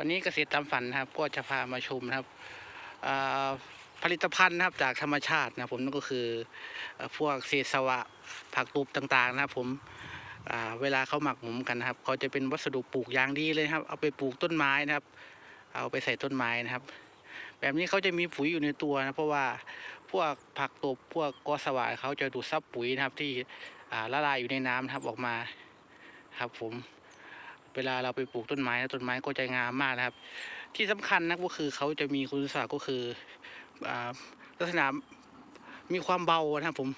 วันนี้เกษตรตามฝันนะครับก็จะพามาชมนะครับผลิตภัณฑ์นะครับจากธรรมชาตินะผมนั่นก็คือพวกเศษสวะผักตูบต่างๆ นะครับผมเวลาเขาหมักหมมกันนะครับเขาจะเป็นวัสดุปลูกอย่างดีเลยครับ เอาไปปลูกต้นไม้นะครับ เอาไปใส่ต้นไม้นะครับ แบบนี้เขาจะมีปุ๋ยอยู่ในตัวนะเพราะว่าพวกผักตบพวกกอสวะเขาจะดูดซับปุ๋ยนะครับที่ละลายอยู่ในน้ำนะครับออกมาครับผม เวลาเราไปปลูกต้นไม้นะต้นไม้ก็จะงามมากนะครับ ที่สำคัญนะก็คือเขาจะมีคุณสมบัติก็คือลักษณะมีความเบานะครับผม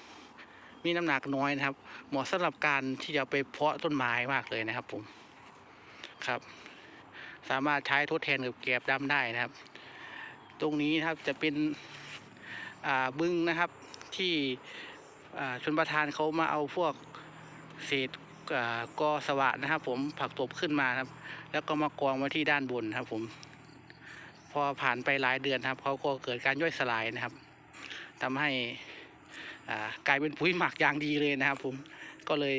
มีน้ำหนักน้อยนะครับ เหมาะสำหรับการที่จะไปเพาะต้นไม้มากเลยนะครับ ผมครับ สามารถใช้ทดแทนกับแกลบดำได้นะครับ ตรงนี้นะครับจะเป็นบึงนะครับที่ชนประทานเขามาเอาพวกเศษ กอสวะนะครับ ผมผักตบขึ้นมาครับ แล้วก็มากองไว้ที่ด้านบนครับ ผม พอผ่านไปหลายเดือนครับเขาก็เกิดการย่อยสลายนะครับทำให้กลายเป็นปุ๋ยหมักอย่างดีเลยนะครับ ผมก็เลย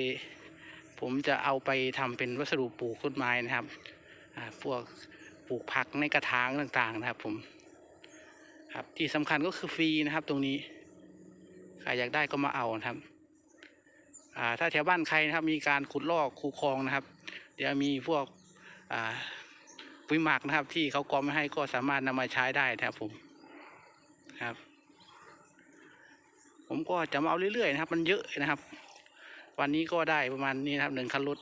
ผมจะเอาไปทำเป็นวัสดุปลูกต้นไม้นะครับพวกปลูกผักในกระถางต่างๆนะครับ ผมครับที่สำคัญก็คือฟรีนะครับ ตรงนี้ใครอยากได้ก็มาเอานะครับ ถ้าแถวบ้านใครนะครับมีการขุดลอกคูคลองนะครับ เดี๋ยวมีพวกปุ๋ยหมักนะครับ ที่เขากองไม่ให้ก็สามารถนำมาใช้ได้นะครับผมครับ ผมก็จะมาเอาเรื่อยๆนะครับ มันเยอะนะครับ วันนี้ก็ได้ประมาณนี้นะครับหนึ่งคันรถ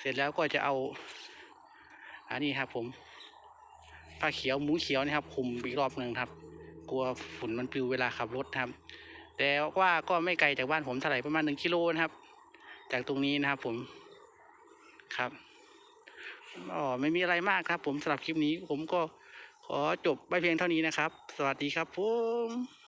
เสร็จแล้วก็จะเอาอันนี้ครับ ผมผ้าเขียวหมูเขียวนะครับคุมอีกรอบหนึ่งครับ กลัวฝุ่นมันปลิวเวลาขับรถครับ แต่ว่าก็ไม่ไกลจากบ้านผมเท่าไหร่ประมาณหนึ่งกิโลนะครับ จากตรงนี้นะครับผมครับอ๋อไม่มีอะไรมากครับ ผมสำหรับคลิปนี้ผมก็ขอจบไปเพียงเท่านี้นะครับ สวัสดีครับผม